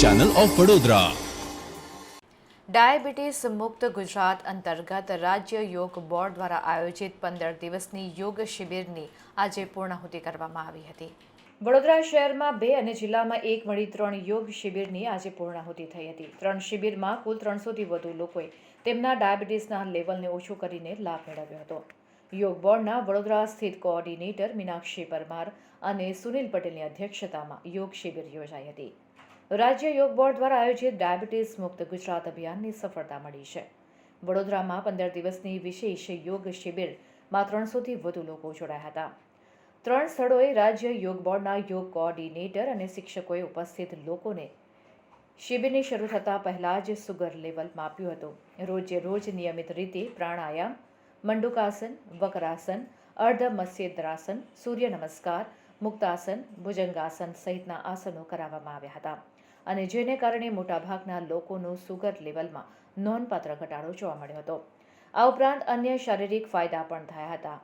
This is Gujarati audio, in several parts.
ચેનલ ઓફ વડોદરા ડાયાબિટીસ મુક્ત ગુજરાત અંતર્ગત રાજ્ય યોગ બોર્ડ દ્વારા આયોજિત પંદર દિવસની યોગ શિબિરની આજે પૂર્ણાહુતિ કરવામાં આવી હતી વડોદરા શહેરમાં બે અને જિલ્લામાં એક મળી ત્રણ યોગ શિબિરની આજે પૂર્ણાહુતિ થઈ હતી ત્રણ શિબિરમાં કુલ ત્રણસોથી વધુ લોકોએ તેમના ડાયાબિટીસના લેવલને ઓછું કરીને લાભ મેળવ્યો હતો। યોગ બોર્ડના વડોદરા સ્થિત કોઓર્ડિનેટર મીનાક્ષી પરમાર અને સુનિલ પટેલની અધ્યક્ષતામાં યોગ શિબિર યોજાઈ હતી। રાજ્ય યોગ બોર્ડ દ્વારા આયોજિત ડાયાબિટીસ મુક્ત ગુજરાત અભિયાનની સફળતા મળી છે. વડોદરામાં પંદર દિવસની વિશેષ યોગ શિબિરમાં ત્રણસોથી વધુ લોકો જોડાયા હતા. ત્રણ સ્થળોએ રાજ્ય યોગ બોર્ડના યોગ કોઓર્ડિનેટર અને શિક્ષકોએ ઉપસ્થિત લોકોને શિબિરની શરૂ થતાં પહેલાં જ સુગર લેવલ માપ્યું હતું. રોજે રોજ નિયમિત રીતે પ્રાણાયામ, મંડુકાસન, વક્રાસન અર્ધ મત્સ્યદ્રાસન સૂર્ય નમસ્કાર, મુક્તાસન, ભુજંગાસન સહિતના આસનો કરાવવામાં આવ્યા હતા. અને જેને કારણે મોટાભાગના લોકોનું સુગર લેવલમાં નોંધપાત્ર ઘટાડો જોવા મળ્યો હતો. આ ઉપરાંત અન્ય શારીરિક ફાયદા પણ થયા હતા.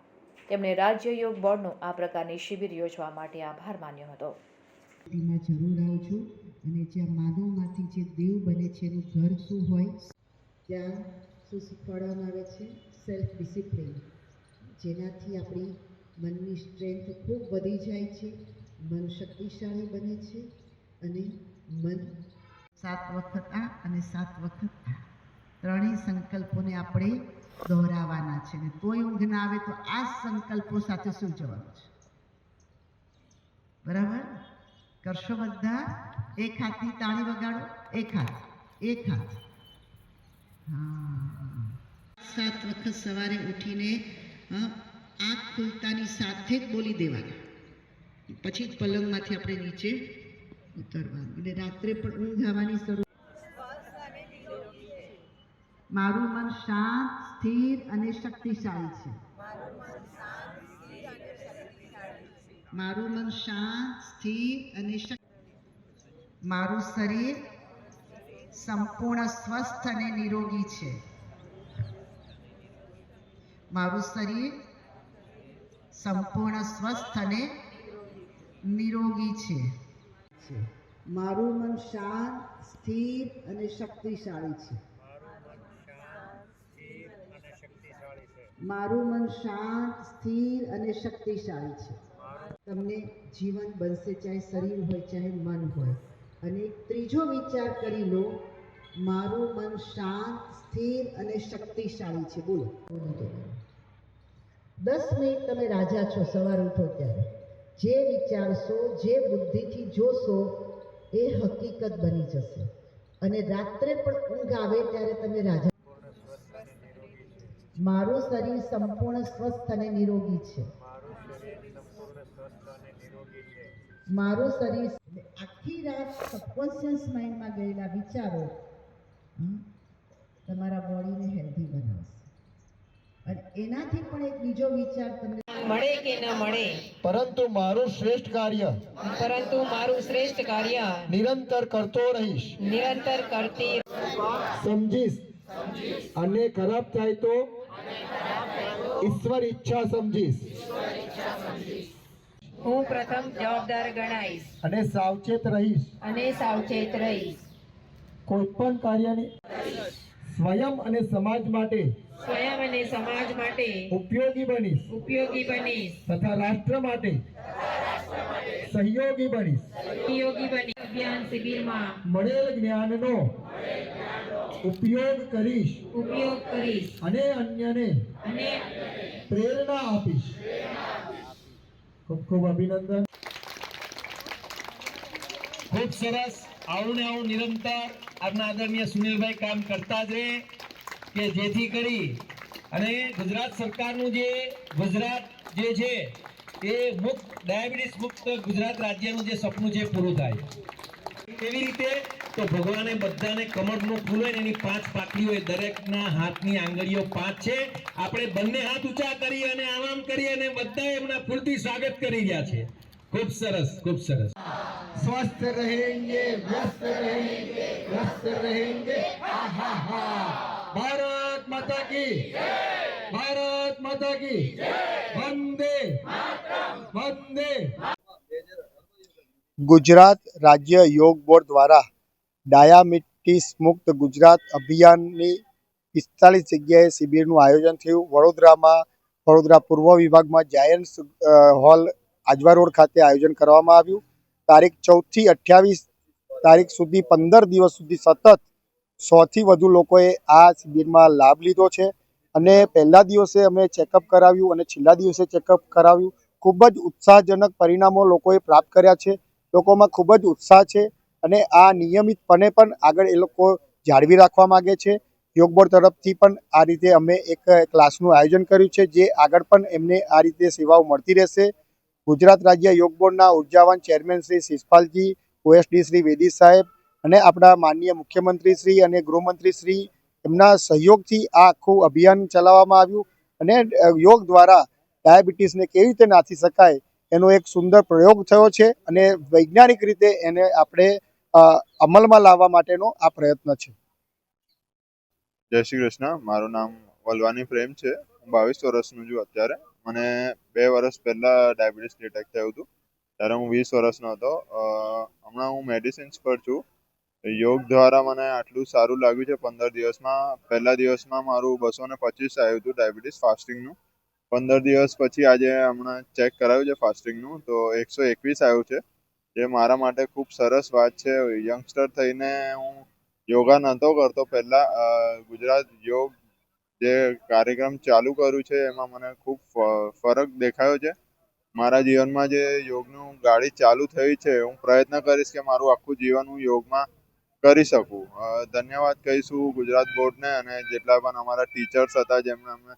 તેમણે રાજ્ય યોગ બોર્ડનો આ પ્રકારની શિબિર યોજવા માટે આભાર માન્યો હતો. તેમાં જરૂર આવજો અને જ્યાં માનવમાંથી જે દેવ બને છે એનું ઘર શું હોય, ત્યાં શું શીખવાડવામાં આવે છે સેલ્ફ ડિસિપ્લિન જેનાથી આપણી મનની સ્ટ્રેન્થ ખૂબ વધી જાય છે, મન શક્તિશાળી બને છે અને મન સાત વખત આ અને સાત વખત આ. ત્રણેય સંકલ્પોને આપણે દોહરાવાના છે ને તોય ઊંઘ ના આવે તો આ સંકલ્પો સાથે શું જવાનું છે? બરાબર? કરશો બધા? એક હાથથી તાળી વગાડો, એક હાથ એક હાથ. સાત વખત સવારે ઉઠીને આંખ ખુલતાની સાથે જ બોલી દેવાના. પછી જ પલંગમાંથી આપણે નીચે ઉતરવાનું. એટલે રાત્રે પણ ઊંઘ આવવાની શરૂ મારું મન શાંત, સ્થિર અને શક્તિશાળી છે. મારું મન શાંત, સ્થિર અને મારું શરીર સંપૂર્ણ સ્વસ્થ અને નિરોગી છે. મારું શરીર સંપૂર્ણ સ્વસ્થ અને નિરોગી છે. મારું મન શાંત, સ્થિર અને શક્તિશાળી છે. મારું મન શાંત, સ્થિર અને શક્તિશાળી છે. તમને જીવન બનશે ચાહે શરીર હોય, ચાહે મન હોય. અને ત્રીજો વિચાર કરી લો, મારું મન શાંત, સ્થિર અને શક્તિશાળી છે. બોલો. દસ મિનિટ તમે રાજા છો, સવાર ઉઠો ત્યારે. જે વિચારશો, જે બુદ્ધિથી જોશો, એ હકીકત બની જશે. અને રાત્રે પણ ઊંઘ આવે ત્યારે તમે રાજા મારું શરીર સંપૂર્ણ સ્વસ્થ અને નિરોગી છે. મારું શરીર આખી રાત સબકોન્શિયસ માઇન્ડમાં ગયેલા વિચારો તમારા બોડીને હેલ્ધી બનાવશે. અને એનાથી પણ એક બીજો વિચાર તમને મળે કે ન મળે? પરંતુ મારું શ્રેષ્ઠ કાર્ય પરંતુ મારું શ્રેષ્ઠ કાર્ય નિરંતર કરતો રહીશ. નિરંતર કરતી સમજીશ? અને ખરાબ થાય તો? ઈશ્વર ઈચ્છા સમજીશ. હું પ્રથમ જવાબદાર ગણાઈશ. અને સાવચેત રહીશ. અને સાવચેત રહીશ. કોઈ પણ કાર્યની સ્વયં અને સમાજ માટે સ્વયં અને સમાજ માટે ઉપયોગી બનીશ. ઉપયોગી બનીશ. તથા રાષ્ટ્ર માટે સહયોગી બનીશ. સહયોગી બની અભિયાન શિબિરમાં મળેલ જ્ઞાનનો ઉપયોગ કરીશ. ઉપયોગ કરીશ. અને અન્યને અને પ્રેરણા આપીશ. ખૂબ ખૂબ અભિનંદન. ખૂબ સરસ. આવું ને આવું નિરંતર આપના આદરણીય સુનિલભાઈ કામ કરતા જ રહે કે જેથી કરી અને ગુજરાત સરકારનું જે ગુજરાત જે છે એ મુક્ત, ડાયાબિટીસ મુક્ત ગુજરાત રાજ્યનું જે સપનું છે પૂરું થાય. કેવી રીતે તો ભગવાને બધાને કમળનું ફૂલ હોય એની પાંચ પાકડીઓ હોય, દરેકના હાથની આંગળીઓ પાંચ છે. આપણે બંને હાથ ઊંચા કરી અને આરામ કરી અને બધા એમના ફૂલથી સ્વાગત કરી રહ્યા છે. ખૂબ સરસ ખૂબ સરસ. स्वस्थ रहेंगे व्यस्त रहेंगे व्यस्त रहेंगे आहा भारत माता की भारत माता की वंदे वंदे ગુજરાત રાજ્ય યોગ બોર્ડ દ્વારા ડાયાબિટીસ મુક્ત ગુજરાત અભિયાનની પિસ્તાલીસ જગ્યાએ શિબિરનું આયોજન થયું વડોદરામાં વડોદરા પૂર્વ વિભાગમાં જાયન્ટ્સ હોલ આજવા રોડ ખાતે આયોજન કરવામાં આવ્યું તારીખ ચૌદથી અઠ્યાવીસ તારીખ સુધી પંદર દિવસ સુધી સતત સોથી વધુ લોકોએ આ શિબિરમાં લાભ લીધો છે. અને પહેલા દિવસે અમે ચેકઅપ કરાવ્યું અને છેલ્લા દિવસે ચેકઅપ કરાવ્યું. ખૂબ જ ઉત્સાહજનક પરિણામો લોકોએ પ્રાપ્ત કર્યા છે. લોકોમાં ખૂબ જ ઉત્સાહ છે અને આ નિયમિતપણે પણ આગળ એ લોકો જાળવી રાખવા માગે છે. યોગ બોર્ડ તરફથી પણ આ રીતે અમે એક ક્લાસનું આયોજન કર્યું છે, જે આગળ પણ એમને આ રીતે સેવાઓ મળતી રહેશે. ગુજરાત રાજ્ય યોગ બોર્ડના ઉર્જાવાન ચેરમેન શ્રી શિષપાલજી, ઓએસડી શ્રી વેદી સાહેબ અને આપણા માનનીય મુખ્યમંત્રી શ્રી અને ગૃહમંત્રી શ્રી એમના સહયોગથી આ આખું અભિયાન ચલાવવામાં આવ્યું અને યોગ દ્વારા ડાયાબિટીસને કેવી રીતે નાથી શકાય એનો એક સુંદર પ્રયોગ થયો છે અને વૈજ્ઞાનિક રીતે એને આપણે અમલમાં લાવવા માટેનો આ પ્રયત્ન છે. જય શ્રી કૃષ્ણ. મારું નામ વલવાની પ્રેમ છે. બાવીસ વર્ષનું છું અત્યારે. મને બે વર્ષ પહેલાં ડાયાબિટીસ એટેક થયું હતું. ત્યારે હું વીસ વર્ષનો હતો. હમણાં હું મેડિસિન્સ પર છું. યોગ દ્વારા મને આટલું સારું લાગ્યું છે પંદર દિવસમાં. પહેલા દિવસમાં મારું બસો ને પચીસ આવ્યું હતું ડાયાબિટીસ ફાસ્ટિંગનું પંદર દિવસ પછી આજે હમણાં ચેક કરાવ્યું છે ફાસ્ટિંગનું તો એકસો એકવીસ આવ્યું છે. જે મારા માટે ખૂબ સરસ વાત છે. યંગસ્ટર થઈને હું યોગા નહોતો કરતો પહેલાં. ગુજરાત યોગ જે કાર્યક્રમ ચાલુ કર્યું છે, એમાં મને ખૂબ ફરક દેખાયો છે. મારા જીવનમાં જે યોગનું ગાડી ચાલુ થઈ છે, હું પ્રયત્ન કરીશ કે મારું આખું જીવન હું યોગમાં કરી શકું. ધન્યવાદ કહીશું ગુજરાત બોર્ડને અને જેટલા પણ અમારા ટીચર્સ હતા જેમણે અમને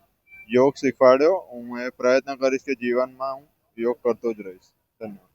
યોગ શીખવાડ્યો, હું એ પ્રયત્ન કરીશ કે જીવનમાં હું યોગ કરતો જ રહીશ. ધન્યવાદ.